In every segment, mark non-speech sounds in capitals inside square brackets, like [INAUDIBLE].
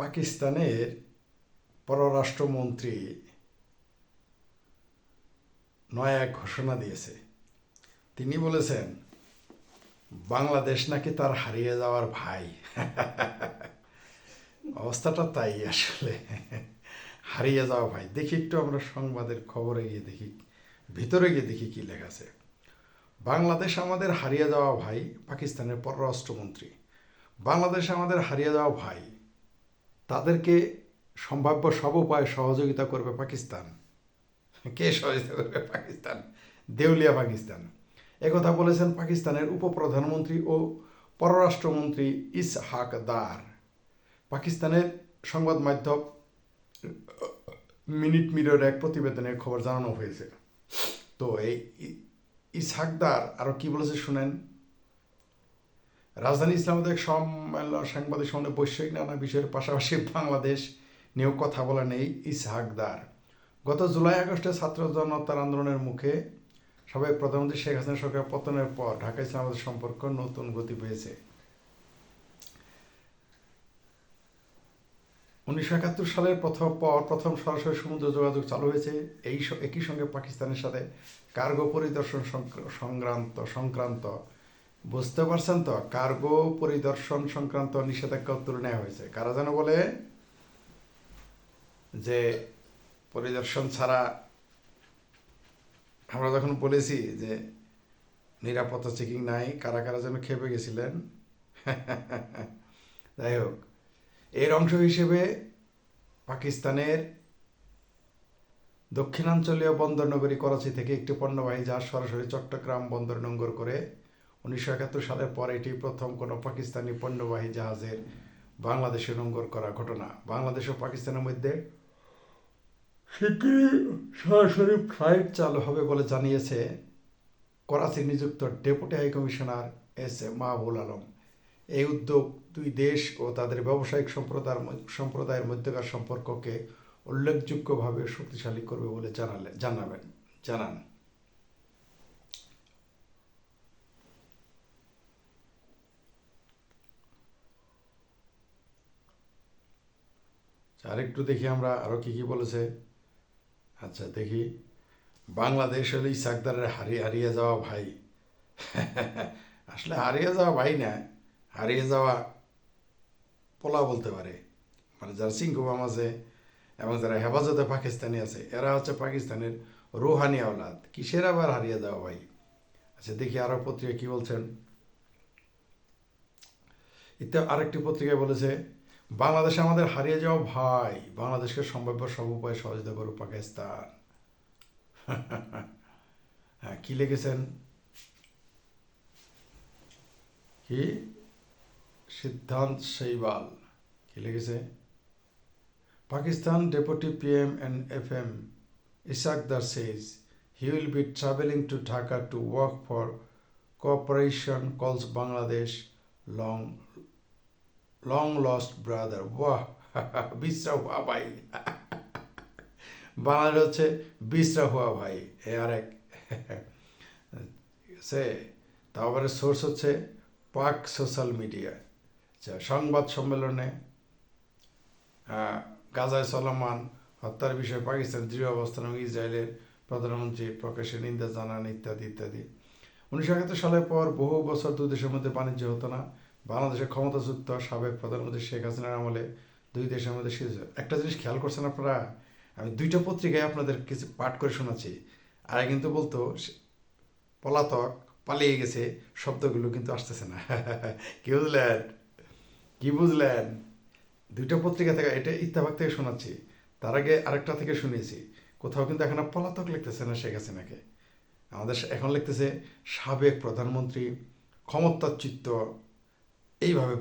পাকিস্তানের পররাষ্ট্রমন্ত্রী নয়া ঘোষণা দিয়েছে। তিনি বলেছেন, বাংলাদেশ নাকি তার হারিয়ে যাওয়ার ভাই। [LAUGHS] অবস্থাটা তাই আসলে। [LAUGHS] হারিয়ে যাওয়া ভাই। দেখি একটু আমরা সংবাদের খবরে গিয়ে দেখি, ভিতরে গিয়ে দেখি কি লেখা আছে। বাংলাদেশ আমাদের হারিয়ে যাওয়া ভাই পাকিস্তানের পররাষ্ট্রমন্ত্রী। বাংলাদেশ আমাদের হারিয়ে যাওয়া ভাই তাদেরকে সম্ভাব্য সব উপায়ে সহযোগিতা করবে পাকিস্তান। কে সহযোগিতা করবে পাকিস্তান? দেউলিয়া পাকিস্তান। একথা বলেছেন পাকিস্তানের উপপ্রধানমন্ত্রী ও পররাষ্ট্রমন্ত্রী ইসহাক দার। পাকিস্তানের সংবাদ মাধ্যম মিনিট মিরর এক প্রতিবেদনে খবর জানানো হয়েছে। তো এই ইসহাকদার আরও কি বলেছে শুনেন। রাজধানী ইসলামাবাদের সম্মেলন, সাংবাদিক সম্মেলনে বৈশ্বিক নানা বিষয়ের পাশাপাশি বাংলাদেশ নিয়েও কথা বলা নেই ইসহাকদার গত জুলাই আগস্টে ছাত্র জনতার আন্দোলনের মুখে সাবেক প্রধানমন্ত্রী শেখ হাসিনা সরকার পতনের পর ঢাকা ইসলামাবাদের সম্পর্ক নতুন গতি পেয়েছে। উনিশশো একাত্তর সালের প্রথম পর প্রথম সরাসরি সমুদ্র যোগাযোগ চালু হয়েছে। এই একই সঙ্গে পাকিস্তানের সাথে কার্গো পরিদর্শন সংক্র- সংক্রান্ত সংক্রান্ত বুঝতে পারছেন তো, কার্গো পরিদর্শন সংক্রান্ত নিষেধাজ্ঞা তুলে নেওয়া হয়েছে। কারা যেন বলে যে পরিদর্শন ছাড়া আমরা যখন বলেছি যে নিরাপত্তা চেকিং নাই, কারা কারা যেন খেপে গেছিলেন? [LAUGHS] যাই হোক, এর অংশ হিসেবে পাকিস্তানের দক্ষিণাঞ্চলীয় বন্দরনগরী করাচি থেকে একটি পণ্যবাহী জাহাজ সরাসরি চট্টগ্রাম বন্দর নোঙ্গর করে উনিশশো একাত্তর সালের পর এটি প্রথম কোনো পাকিস্তানি পণ্যবাহী জাহাজের বাংলাদেশে নোঙ্গর করা ঘটনা। বাংলাদেশ ও পাকিস্তানের মধ্যে শিগগিরই সরাসরি ফ্লাইট চালু হবে বলে জানিয়েছে করাচি নিযুক্ত deputy high commissioner S A Mahbul Alam. এই উদ্যোগ দুই দেশ ও তাদের ব্যবসায়িক সম্প্রদায়ের সম্প্রদায়ের মধ্যকার সম্পর্ককে উল্লেখযোগ্যভাবে শক্তিশালী করবে বলে জানালে, জানাবেন, জানান আচ্ছা, আরেকটু দেখি আমরা আরও কি কি বলেছে। আচ্ছা দেখি। বাংলাদেশ হলে ইসাকদারের হারিয়ে হারিয়ে যাওয়া ভাই। [LAUGHS] আসলে হারিয়ে যাওয়া ভাই না, হারিয়ে যাওয়া পোলা বলতে পারে। মানে যারা সিংকুবাম আছে এবং যারা হেফাজতে পাকিস্তানি আছে, এরা হচ্ছে পাকিস্তানের রুহানি আওলাদ। কিসের আবার হারিয়ে যাওয়া ভাই? আচ্ছা দেখি আরও পত্রিকা কি বলছেন। ইত্যাদি আরেকটি পত্রিকায় বলেছে বাংলাদেশ আমাদের হারিয়ে যাওয়া ভাই, বাংলাদেশকে সম্ভাব্য সব উপায়ে সহযোগিতা করুক পাকিস্তান। [LAUGHS] হ্যাঁ কি লিখেছেন? কি? সিদ্ধান্ত সেইবাল। কি লিখেছে? Pakistan deputy PM and F M Ishaq Dar says he will be travelling to Dhaka to work for cooperation calls Bangladesh long lost brother বাহ বিশ্রা হুয়া ভাই। বাংলাদেশ হচ্ছে বিশ্রা হুয়া ভাই। এ আর এক সে তারপরে সোর্স হচ্ছে পাক সোশ্যাল মিডিয়া আচ্ছা সংবাদ সম্মেলনে গাজায় চলমান হত্যার বিষয়ে পাকিস্তান দৃঢ় অবস্থান এবং ইসরায়েলের প্রধানমন্ত্রী প্রকাশ্যে নিন্দা জানান ইত্যাদি ইত্যাদি। উনিশশো একাত্তর সালের পর বহু বছর দুই দেশের মধ্যে বাণিজ্য হতো না। বাংলাদেশের ক্ষমতাযুক্ত সাবেক প্রধানমন্ত্রী শেখ হাসিনার আমলে দুই দেশের মধ্যে একটা জিনিস খেয়াল করছেন আপনারা? আমি দুইটা পত্রিকায় আপনাদের কিছু পাঠ করে শোনাচ্ছি। আর কিন্তু বলতো পলাতক পালিয়ে গেছে, শব্দগুলো কিন্তু আসতেছে না। [LAUGHS] কি বুঝলেন? কি বুঝলেন? দুইটা পত্রিকা থেকে এটা ইত্তাফাক থেকে শোনাচ্ছি। তার আগে আরেকটা থেকে শুনিয়েছি। কোথাও কিন্তু এখন পলাতক লিখতেছে না শেখ হাসিনাকে। আমাদের এখন লিখতেছে সাবেক প্রধানমন্ত্রী ক্ষমতাচ্যুত এইভাবে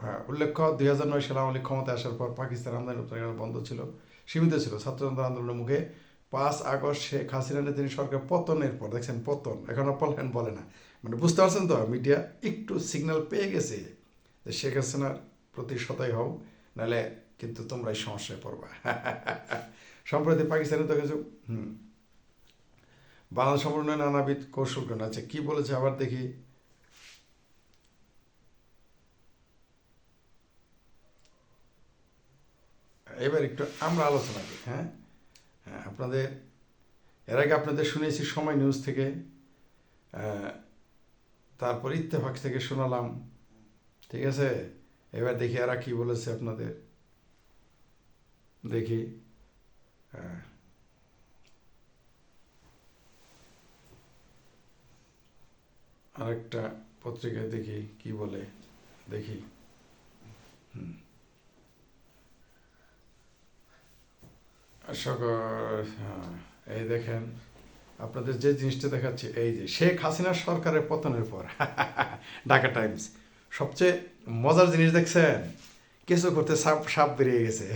হ্যাঁ, উল্লেখ্য দুই হাজার নয় সালে আওয়ামী ক্ষমতায় আসার পর পাকিস্তান আমদানি রপ্তানি বন্ধ ছিল সীমিত ছিল ছাত্র জনতা আন্দোলনের মুখে। পাঁচ আগস্ট শেখ হাসিনা তিনি সরকার পতনের পর দেখছেন পতন এখন আর পলায়ন বলে না। মানে বুঝতে পারছেন তো মিডিয়া একটু সিগন্যাল পেয়ে গেছে যে শেখ হাসিনার প্রতি সদয় হও নাহলে কিন্তু তোমরাই সমস্যায় পড়বা। [LAUGHS] সম্প্রতি পাকিস্তানে তো কিছু হুম বাংলাদেশ সম্পূর্ণ নানাবিধ কৌশল আছে। কি বলেছে আবার দেখি। এবার একটু আমরা আলোচনা করি হ্যাঁ? হ্যাঁ আপনাদের, এর আগে আপনাদের শুনেছি সময় নিউজ থেকে তারপর ইত্তেফাক থেকে শোনালাম, ঠিক আছে? এবার দেখি এরা কি বলেছে আপনাদের। দেখি হ্যাঁ আরেকটা পত্রিকায় দেখি কি বলে, দেখি। হুম। সকল এই দেখেন, আপনাদের যে জিনিসটা দেখাচ্ছি, এই যে শেখ হাসিনা সরকারের পতনের পর, [LAUGHS] ঢাকা টাইমস, সবচেয়ে মজার জিনিস দেখছেন? কিছু করতে সাপ সাপ বেরিয়ে গেছে।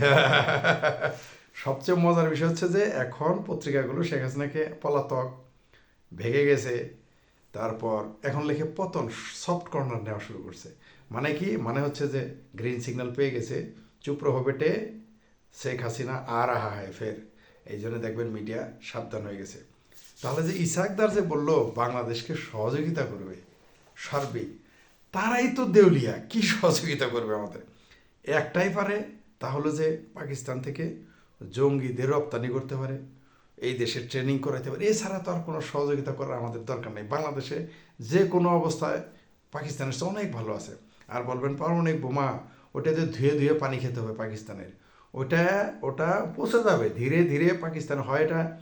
[LAUGHS] সবচেয়ে মজার বিষয় হচ্ছে যে, এখন পত্রিকাগুলো শেখ হাসিনাকে পলাতক ভেঙে গেছে। তারপর এখন লিখে পতন সফট কর্নার নেওয়া শুরু করছে। মানে কি? মানে হচ্ছে যে গ্রিন সিগন্যাল পেয়ে গেছে। চুপ রহো বেটে শেখ হাসিনা আর আহা হয় ফের। এই জন্য দেখবেন মিডিয়া সাবধান হয়ে গেছে। তাহলে যে ইসাকদার যে বলল, বাংলাদেশকে সহযোগিতা করবে সার্বিক তারাই তো দেউলিয়া, কি সহযোগিতা করবে আমাদের? একটাই পারে তাহলে যে পাকিস্তান থেকে জঙ্গিদের রপ্তানি করতে পারে, এই দেশে ট্রেনিং করাইতে পারে। এছাড়া তো আর কোনো সহযোগিতা করার আমাদের দরকার নেই। বাংলাদেশে যে কোনো অবস্থায় পাকিস্তানের অনেক ভালো আছে। আর বলবেন পারমাণবিক বোমা, ওটাতে ধুয়ে ধুয়ে পানি খেতে হবে পাকিস্তানের। ওটা ওটা পৌঁছে যাবে। ধীরে ধীরে পাকিস্তান হয় এটা।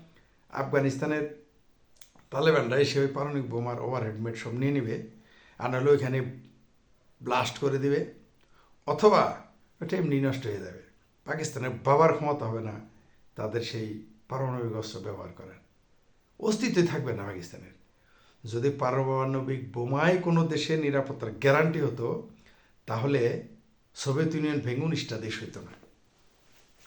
আফগানিস্তানের তালেবানরা এসে ওই পারমাণবিক বোমার ওভার মেট সব নিয়ে নেবে আর নাহলে ওইখানে ব্লাস্ট করে দিবে। অথবা ওটা এমনি নষ্ট হয়ে যাবে। পাকিস্তানের বাবার ক্ষমতা হবে না, তাদের সেই পারমাণবিক অস্ত্র ব্যবহার করার। অস্তিত্বই থাকবে না পাকিস্তানের। যদি পারমাণবিক বোমায় কোনো দেশের নিরাপত্তার গ্যারান্টি হতো, তাহলে সোভিয়েত ইউনিয়ন ভেঙে দেশ হইতো না।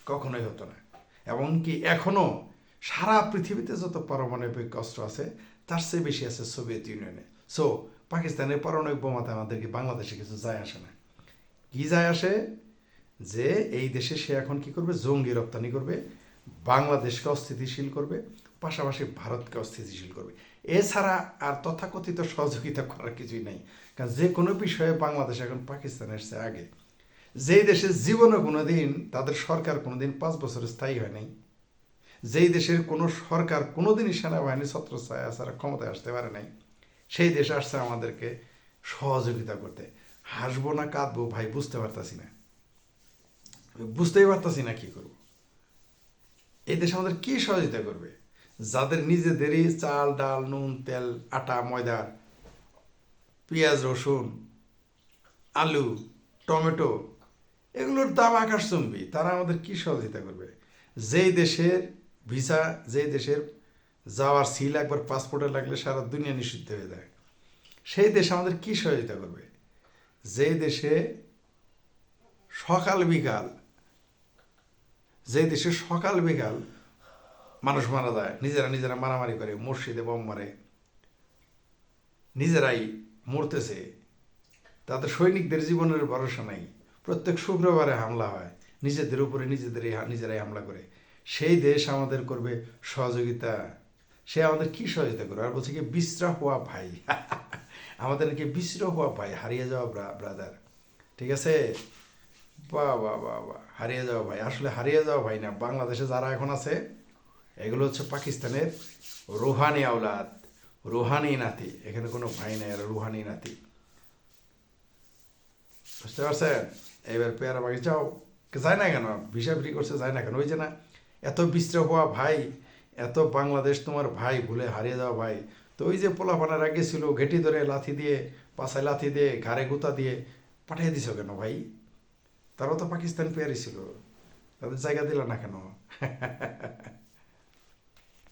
কখনোই হতো না। এমনকি এখনও সারা পৃথিবীতে যত পারমাণবিক অস্ত্র আছে, তার চেয়ে বেশি আছে সোভিয়েত ইউনিয়নে। সো পাকিস্তানের পারমাণবিক বোমাতে আমাদেরকে বাংলাদেশে কিছু যায় আসে না। কি যায় আসে? যে এই দেশে সে এখন কি করবে? জঙ্গি রপ্তানি করবে, বাংলাদেশকে অস্থিতিশীল করবে, পাশাপাশি ভারতকে অস্থিতিশীল করবে। এছাড়া আর তথাকথিত সহযোগিতা করার কিছুই নাই। কারণ যে কোনো বিষয়ে বাংলাদেশ এখন পাকিস্তানের চেয়ে আগে। যেই দেশের জীবনে কোনো দিন তাদের সরকার কোনো দিন পাঁচ বছর স্থায়ী হয় নাই, যেই দেশের কোনো সরকার কোনো দিনই সেনাবাহিনী, ছত্রছায়া ছাড়া ক্ষমতায় আসতে পারে নাই, সেই দেশ আসছে আমাদেরকে সহযোগিতা করতে। হাসবো না কাঁদবো ভাই, বুঝতে পারতাছি না। বুঝতেই পারতাছি না কী করব। এই দেশ আমাদের কী সহযোগিতা করবে? যাদের নিজেদেরই চাল, ডাল, নুন, তেল, আটা, ময়দা, পেঁয়াজ, রসুন, আলু, টমেটো এগুলোর দাম আকাশচুম্বী তারা আমাদের কি সহযোগিতা করবে? যেই দেশের ভিসা, যেই দেশের যাওয়ার সিল একবার পাসপোর্টে লাগলে সারা দুনিয়া নিষিদ্ধ হয়ে যায়। সেই দেশ আমাদের কি সহযোগিতা করবে? যেই দেশে সকাল বিকাল যে দেশে সকাল বিকাল মানুষ মারা যায়, নিজেরা নিজেরা মারামারি করে, মসজিদে বম মারে, নিজেরাই মরতেছে, তাদের সৈনিকদের জীবনের ভরসা নাই। প্রত্যেক শুক্রবারে হামলা হয়। নিজেদের উপরে নিজেদেরই নিজেরাই হামলা করে। সেই দেশ আমাদের করবে সহযোগিতা। সে আমাদের কি সহযোগিতা করবে? আর বলছে কি বিশ্রা হওয়া ভাই। [LAUGHS] আমাদের নাকি বিশ্র হওয়া ভাই। হারিয়ে যাওয়া ব্রাদার ঠিক আছে? বাহ বাহ বাহ বাহ হারিয়ে যাওয়া ভাই। আসলে হারিয়ে যাওয়া ভাই না। বাংলাদেশে যারা এখন আছে, এগুলো হচ্ছে পাকিস্তানের রুহানি আওলাদ। রুহানি নাতি। এখানে কোনো ভাই নাই আর রুহানি নাতি। বুঝতে পারছেন? এবার পেয়ারা বাগি যাও। যায় না কেন? ভিসা ফ্রি করছে, যায় না কেন? ওই যে না, এত বিশ্র হওয়া ভাই, এত বাংলাদেশ তোমার ভাই, ভুলে হারিয়ে যাওয়া ভাই। তো ওই যে পোলাপানার আগে ছিল ঘেটি ধরে লাথি দিয়ে পাশায় লাথি দিয়ে, ঘাড়ে গুতা দিয়ে, পাঠিয়ে দিছ কেন ভাই? তারাও তো পাকিস্তান পেয়ারই ছিল। তাদের জায়গা দিল না কেন? [LAUGHS]